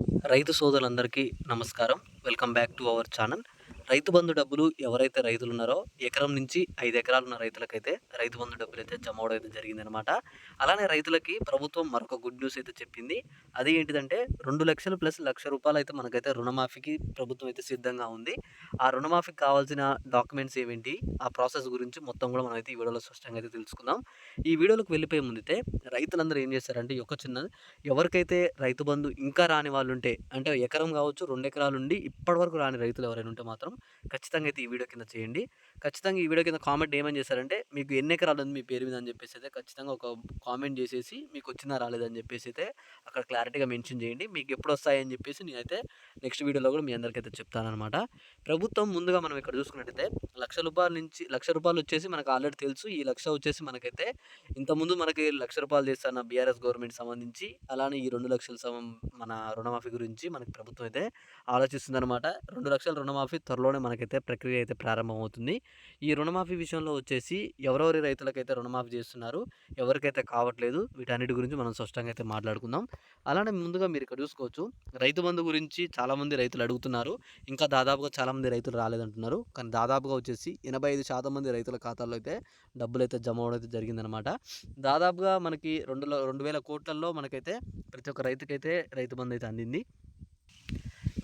రైతు సోదరులందరికీ నమస్కారం. Welcome back to our channel. Rythu Bandhu డబ్బులు ఎవరైతే రైతులు ఉన్నారో ఎకరం నుంచి ఐదు ఎకరాలు ఉన్న రైతులకైతే రైతు బంధు డబ్బులు అయితే జమ అవడం అయితే జరిగిందనమాట అలానే రైతులకి ప్రభుత్వం మరొక గుడ్ న్యూస్ అయితే చెప్పింది. అది ఏంటిదంటే రెండు లక్షలు ప్లస్ లక్ష రూపాయలు అయితే మనకైతే రుణమాఫీకి ప్రభుత్వం అయితే సిద్ధంగా ఉంది. ఆ రుణమాఫీకి కావాల్సిన డాక్యుమెంట్స్ ఏమిటి ఆ ప్రాసెస్ గురించి మొత్తం కూడా మనమైతే ఈ వీడియోలో స్పష్టంగా అయితే తెలుసుకుందాం. ఈ వీడియోలోకి వెళ్ళిపోయే ముందైతే రైతులందరూ ఏం చేస్తారంటే ఒక చిన్న ఎవరికైతే రైతు బంధు ఇంకా రాని వాళ్ళు ఉంటే అంటే ఎకరం కావచ్చు రెండు ఎకరాలు ఉండి ఇప్పటివరకు రాని రైతులు ఎవరైనా ఉంటే మాత్రం ఖచ్చితంగా అయితే ఈ వీడియో కింద చేయండి. ఖచ్చితంగా ఈ వీడియో కింద కామెంట్ ఏమని చేశారంటే మీకు ఎన్ని ఎకరాలు ఉంది మీ పేరు మీద అని చెప్పేసి అయితే ఖచ్చితంగా ఒక కామెంట్ చేసేసి మీకు వచ్చినా రాలేదని చెప్పేసి అయితే అక్కడ క్లారిటీగా మెన్షన్ చేయండి. మీకు ఎప్పుడు వస్తాయని చెప్పేసి నేనైతే నెక్స్ట్ వీడియోలో కూడా మీ అందరికైతే చెప్తానమాట ప్రభుత్వం ముందుగా మనం ఇక్కడ చూసుకున్నట్టయితే లక్ష రూపాయల నుంచి లక్ష రూపాయలు వచ్చేసి మనకు ఆల్రెడీ తెలుసు. ఈ లక్ష వచ్చేసి మనకైతే ఇంతకుముందు మనకి లక్ష రూపాయలు చేస్తాన బీఆర్ఎస్ గవర్నమెంట్ సంబంధించి అలానే ఈ రెండు లక్షల సమం మన రుణమాఫీ గురించి మనకి ప్రభుత్వం అయితే ఆలోచిస్తుందన్నమాట. రెండు లక్షల రుణమాఫీ త్వరలో త్వరలోనే మనకైతే ప్రక్రియ అయితే ప్రారంభమవుతుంది. ఈ రుణమాఫీ విషయంలో వచ్చేసి ఎవరెవరి రైతులకైతే రుణమాఫీ చేస్తున్నారు ఎవరికైతే కావట్లేదు వీటన్నిటి గురించి మనం స్పష్టంగా అయితే మాట్లాడుకుందాం. అలానే ముందుగా మీరు ఇక్కడ చూసుకోవచ్చు రైతు బంధు గురించి చాలామంది రైతులు అడుగుతున్నారు. ఇంకా దాదాపుగా చాలామంది రైతులు రాలేదంటున్నారు. కానీ దాదాపుగా వచ్చేసి ఎనభై ఐదు శాతం మంది రైతుల ఖాతాల్లో అయితే డబ్బులు అయితే జమ అవడం అయితే జరిగిందనమాట దాదాపుగా మనకి రెండు రెండు వేల కోట్లలో మనకైతే ప్రతి ఒక్క రైతుకైతే రైతు బంధు అయితే అందింది.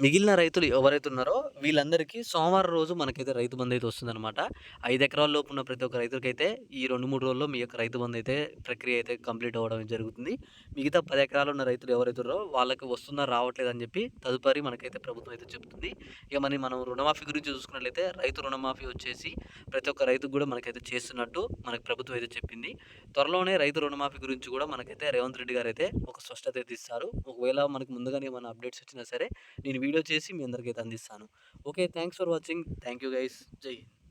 మిగిలిన రైతులు ఎవరైతే ఉన్నారో వీళ్ళందరికీ సోమవారం రోజు మనకైతే రైతు బంధు అయితే వస్తుందన్నమాట. ఐదు ఎకరాల లోపు ఉన్న ప్రతి ఒక్క రైతులకైతే ఈ రెండు మూడు రోజుల్లో మీ యొక్క రైతు బంధు అయితే ప్రక్రియ అయితే కంప్లీట్ అవ్వడం జరుగుతుంది. మిగతా పది ఎకరాలు ఉన్న రైతులు ఎవరైతే ఉన్నారో వాళ్ళకి వస్తుందా రావట్లేదు అని చెప్పి తదుపరి మనకైతే ప్రభుత్వం అయితే చెప్తుంది. ఇక మరి మనం రుణమాఫీ గురించి చూసుకున్నట్లయితే రైతు రుణమాఫీ వచ్చేసి ప్రతి ఒక్క రైతుకు కూడా మనకైతే చేస్తున్నట్టు మనకు ప్రభుత్వం అయితే చెప్పింది. త్వరలోనే రైతు రుణమాఫీ గురించి కూడా మనకైతే రేవంత్ రెడ్డి గారు అయితే ఒక స్పష్టత అయితే ఇస్తారు. ఒకవేళ మనకు ముందుగానే ఏమైనా అప్డేట్స్ వచ్చినా సరే నేను వీడియో చేసి మీ అందరికీ అందిస్తాను. Okay thanks for watching. Thank you guys. Jai Hind.